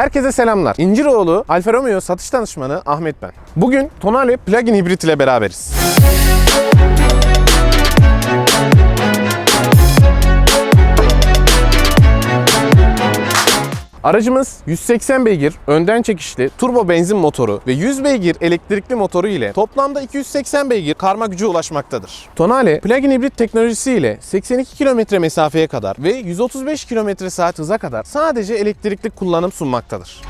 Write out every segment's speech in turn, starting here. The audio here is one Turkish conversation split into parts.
Herkese selamlar. İnciroğlu Alfa Romeo satış danışmanı Ahmet ben. Bugün Tonale plug-in hibrit ile beraberiz. Aracımız 180 beygir önden çekişli turbo benzin motoru ve 100 beygir elektrikli motoru ile toplamda 280 beygir karma gücü ulaşmaktadır. Tonale plug-in hibrit teknolojisi ile 82 km mesafeye kadar ve 135 km saat hıza kadar sadece elektrikli kullanım sunmaktadır.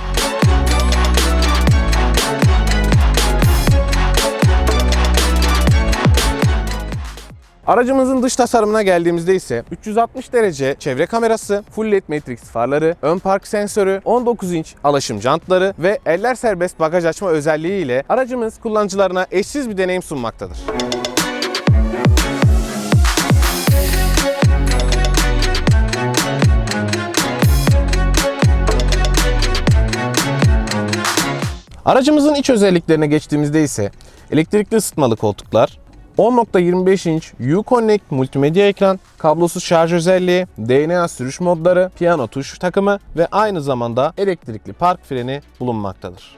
Aracımızın dış tasarımına geldiğimizde ise 360 derece çevre kamerası, full led matrix farları, ön park sensörü, 19 inç alaşım jantları ve eller serbest bagaj açma özelliği ile aracımız kullanıcılarına eşsiz bir deneyim sunmaktadır. Aracımızın iç özelliklerine geçtiğimizde ise elektrikli ısıtmalı koltuklar, 10.25 inç Uconnect multimedya ekran, kablosuz şarj özelliği, DNA sürüş modları, piyano tuş takımı ve aynı zamanda elektrikli park freni bulunmaktadır.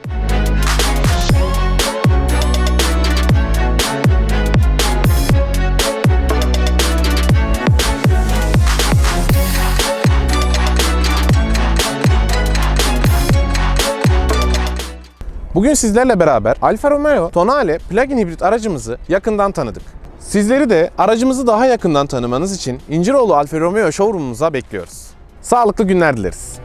Bugün sizlerle beraber Alfa Romeo Tonale plug-in hibrit aracımızı yakından tanıdık. Sizleri de aracımızı daha yakından tanımanız için İnciroğlu Alfa Romeo showroom'umuza bekliyoruz. Sağlıklı günler dileriz.